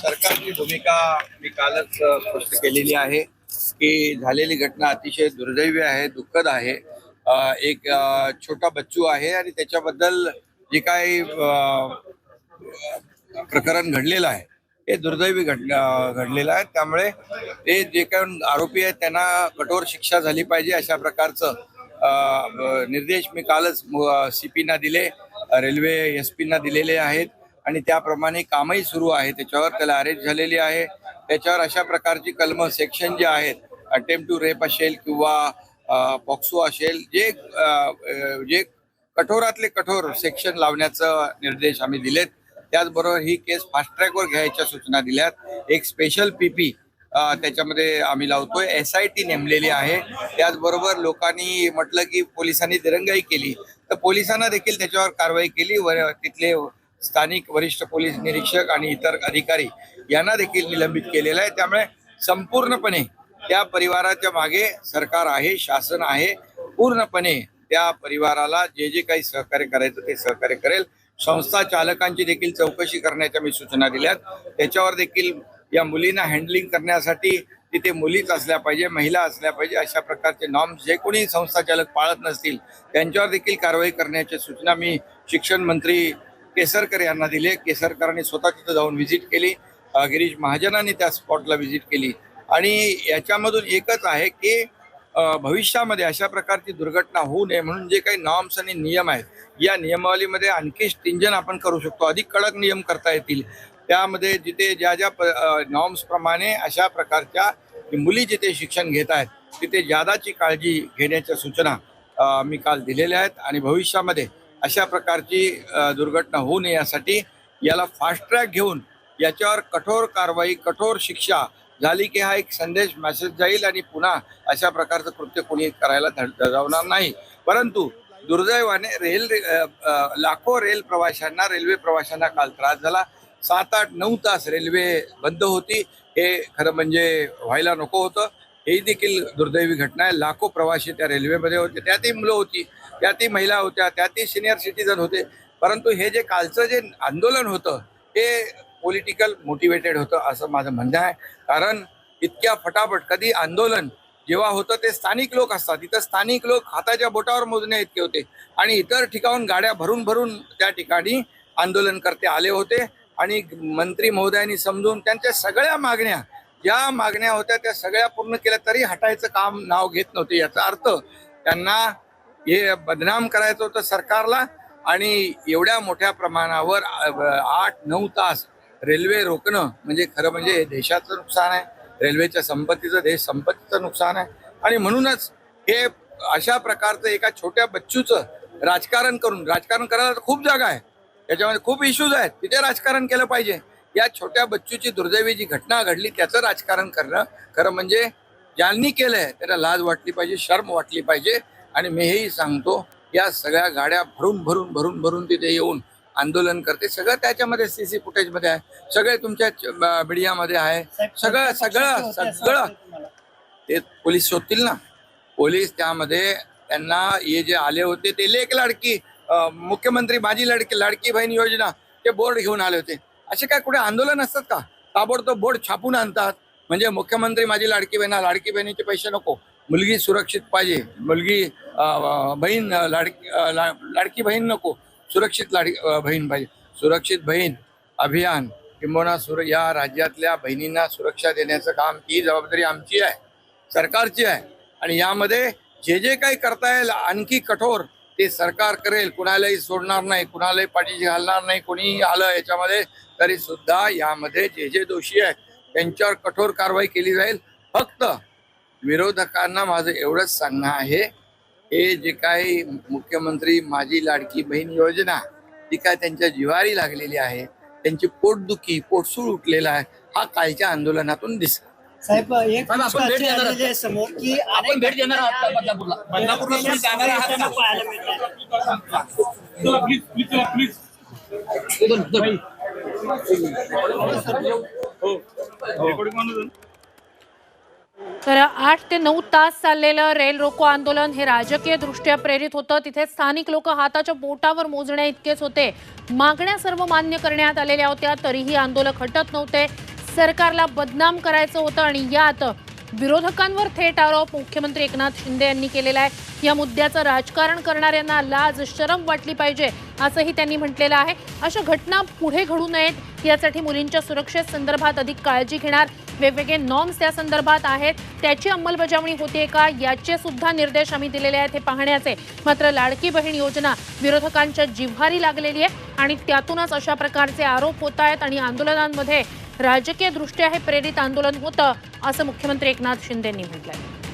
सरकारची भूमिका मी कालच स्पष्ट केलेली आहे की झालेली घटना अतिशय दुर्दैवी आहे दुःखद आहे. एक छोटा बच्चू आहे आणि त्याच्याबद्दल जे काही प्रकरण घडलेलं आहे हे दुर्दैवी घडलं घडलेलं आहे. त्यामुळे ते जे काही आरोपी आहेत त्यांना कठोर शिक्षा झाली पाहिजे अशा प्रकारचं निर्देश मी कालच सी पीना दिले रेल्वे एस पीना दिलेले आहेत. आणि त्याप्रमाणे कामही सुरू आहे. त्याच्यावर त्याला अरेस्ट झालेली आहे. त्याच्यावर अशा प्रकारची कलम सेक्शन जे आहेत अटेम्प्ट टू रेप असेल किंवा पॉक्सो असेल जे जे कठोरातले कठोर सेक्शन लावण्याचं निर्देश आम्ही दिलेत. त्याचबरोबर ही केस फास्ट ट्रॅकवर घ्यायच्या सूचना दिल्यात. एक स्पेशल पीपी त्याच्यामध्ये आम्ही लावतोय. एस आय टी नेमलेली आहे. त्याचबरोबर लोकांनी म्हटलं की पोलिसांनी दिरंगाई केली. तर पोलिसांना देखील त्याच्यावर कारवाई केली. व तिथले स्थानिक वरिष्ठ पोलीस निरीक्षक आणि इतर अधिकारी यांना देखील निलंबित केलेलं आहे. त्यामुळे संपूर्णपणे त्या परिवाराच्या मागे सरकार आहे शासन आहे. पूर्णपणे त्या परिवाराला जे जे काही सहकार्य करायचं ते सहकार्य करेल. संस्था चालकांची देखील चौकशी करण्याच्या मी सूचना दिल्यात त्याच्यावर देखील या मुलींना हँडलिंग करण्यासाठी तिथे मुलीच असल्या पाहिजे महिला असल्या पाहिजे अशा प्रकारचे नॉर्म्स जे कोणी संस्था चालक पाळत नसतील त्यांच्यावर देखील कारवाई करण्याच्या सूचना मी शिक्षण मंत्री केसरकर यांना दिले. केसरकरांनी स्वतः तिथं जाऊन व्हिजिट केली. गिरीश महाजनांनी त्या स्पॉटला व्हिजिट केली. आणि याच्यामधून एकच आहे की भविष्यामध्ये अशा प्रकारची दुर्घटना होऊ नये म्हणून जे काही नॉर्म्स आणि नियम आहेत या नियमावलीमध्ये आणखी स्टिंजन आपण करू शकतो. अधिक कडक नियम करता येतील. त्यामध्ये जिथे ज्या ज्या नॉर्म्स प्रमाणे अशा प्रकारच्या मुली जिथे शिक्षण घेत आहेत तिथे जादाची काळजी घेण्याच्या सूचना मी काल दिलेल्या आहेत. आणि भविष्यामध्ये अशा प्रकारची दुर्घटना होऊ नये यासाठी याला फास्ट ट्रॅक घेऊन याच्यावर कठोर कारवाई कठोर शिक्षा झाली की हा एक संदेश मेसेज जाईल आणि पुन्हा अशा प्रकारचं कृत्य कोणी करायला ध- धजावणार नाही. परंतु दुर्दैवाने रेल लाखो रेल प्रवाशांना रेल्वे प्रवाशांना काल त्रास झाला. सात आठ नऊ तास रेल्वे बंद होती. हे खरं म्हणजे व्हायला नको होतं. ही देखील दुर्दैवी घटना आहे. लाखो प्रवासी त्या रेल्वेमध्ये होते. त्यातही मुलं होती त्यातही महिला होत्या त्यातही सिनियर सिटीजन होते. परंतु हे जे कालचं जे आंदोलन होतं हे पॉलिटिकल मोटिवेटेड होतं असं माझं म्हणणं आहे. कारण इतक्या फटाफट कधी आंदोलन जेव्हा होतं ते स्थानिक लोक असतात. इथं स्थानिक लोक हाताच्या बोटावर मोजण्या इतके होते. आणि इतर ठिकाणून गाड्या भरून भरून त्या ठिकाणी आंदोलनकर्ते आले होते. आणि मंत्री महोदयांनी समजून त्यांच्या सगळ्या मागण्या ज्या मागण्या होत्या त्या सगळ्या पूर्ण केल्या तरी हटायचं काम नाव घेत नव्हते याचा अर्थ त्यांना हे बदनाम करायचं होतं सरकारला आणि एवढ्या मोठ्या प्रमाणावर आठ नऊ तास रेल्वे रोखणं म्हणजे खरं म्हणजे देशाचं नुकसान आहे रेल्वेच्या संपत्तीचं देश संपत्तीचं नुकसान आहे. आणि म्हणूनच हे अशा प्रकारचं एका छोट्या बच्चूचं राजकारण करून राजकारण करायला तर खूप जागा आहे. त्याच्यामध्ये खूप इश्यूज आहेत. तिथे राजकारण केलं पाहिजे. या छोट्या बच्चूची दुर्दैवी जी घटना घडली त्याचं राजकारण करणं खरं म्हणजे ज्यांनी केलंय त्याला लाज वाटली पाहिजे शर्म वाटली पाहिजे. आणि मी हेही सांगतो या सगळ्या गाड्या भरून भरून भरून भरून तिथे येऊन आंदोलन करते. सगळं त्याच्यामध्ये सी सी फुटेजमध्ये आहे. सगळे तुमच्या मीडियामध्ये आहे. सगळं सगळं सगळं. ते पोलीस शोधतील ना. पोलीस त्यामध्ये त्यांना हे जे आले होते ते लेख लाडकी मुख्यमंत्री माझी लाडकी लाडकी बहीण योजना ते बोर्ड घेऊन आले होते. असे काय कुठे आंदोलन असतात का? ताबडतोब बोर्ड छापून आणतात. म्हणजे मुख्यमंत्री माझी लाडकी बहिणा लाडकी बहिणीचे पैसे नको. मुलगी सुरक्षित पाहिजे. मुलगी बहीण लाडकी ला- लाडकी बहीण नको. सुरक्षित लाड बहीण पाहिजे. सुरक्षित बहीण अभियान. किंबहुना सुर या राज्यातल्या बहिणींना सुरक्षा देण्याचं काम ही जबाबदारी आमची आहे. सरकारची आहे. आणि यामध्ये जे जे काही करता येईल आणखी कठोर ते सरकार करेल कुणालाही सोडणार नाही कुणालाही पाठीशी घालणार नाही कोणीही आलं याच्यामध्ये तरी सुद्धा यामध्ये जे जे दोषी आहेत त्यांच्यावर कठोर कारवाई केली जाईल. फक्त विरोधकांना माझं एवढंच सांगणं आहे हे जे काही मुख्यमंत्री माझी लाडकी बहीण योजना ती काय त्यांच्या जिवारी लागलेली आहे त्यांची पोटदुखी पोटसूळ उठलेला आहे हा कालच्या आंदोलनातून दिसला. साहेब एक साहेब, आपण भेट देणार आहात. आलेले आहे समोर की आपण भेट देणार आहात का बदलापूरला. बदलापूरला तुम्ही जाणार आहात का? पाहायला मिळतात. चला प्लीज प्लीज. हो. ऑन तर आठ ते नऊ तास चाललेलं रेल रोको आंदोलन हे राजकीय दृष्ट्या प्रेरित होतं. तिथे स्थानिक लोक हाताच्या बोटावर मोजण्या इतकेच होते. मागण्या सर्व मान्य करण्यात आलेल्या होत्या तरीही आंदोलक हटत नव्हते. सरकारला बदनाम करायचं होतं आणि यात विरोधकांवर थेट आरोप मुख्यमंत्री एकनाथ शिंदे यांनी केलेला आहे. या मुद्द्याचं राजकारण करणाऱ्यांना लाज शरम वाटली पाहिजे असंही त्यांनी म्हटलेलं आहे. अशा घटना पुढे घडू नयेत यासाठी मुलींच्या सुरक्षेसंदर्भात अधिक काळजी घेणार. वेगवेगळे नॉर्म्स त्या संदर्भात आहेत. त्याची अंमलबजावणी होते का याचे सुद्धा निर्देश आम्ही दिलेले आहेत हे पाहण्याचे. मात्र लाडकी बहीण योजना विरोधकांच्या जिव्हारी लागलेली आहे आणि त्यातूनच अशा प्रकारचे आरोप होत आहेत आणि आंदोलनांमध्ये राजकीय दृष्ट्या हे प्रेरित आंदोलन होतं असं मुख्यमंत्री एकनाथ शिंदेंनी म्हटलंय.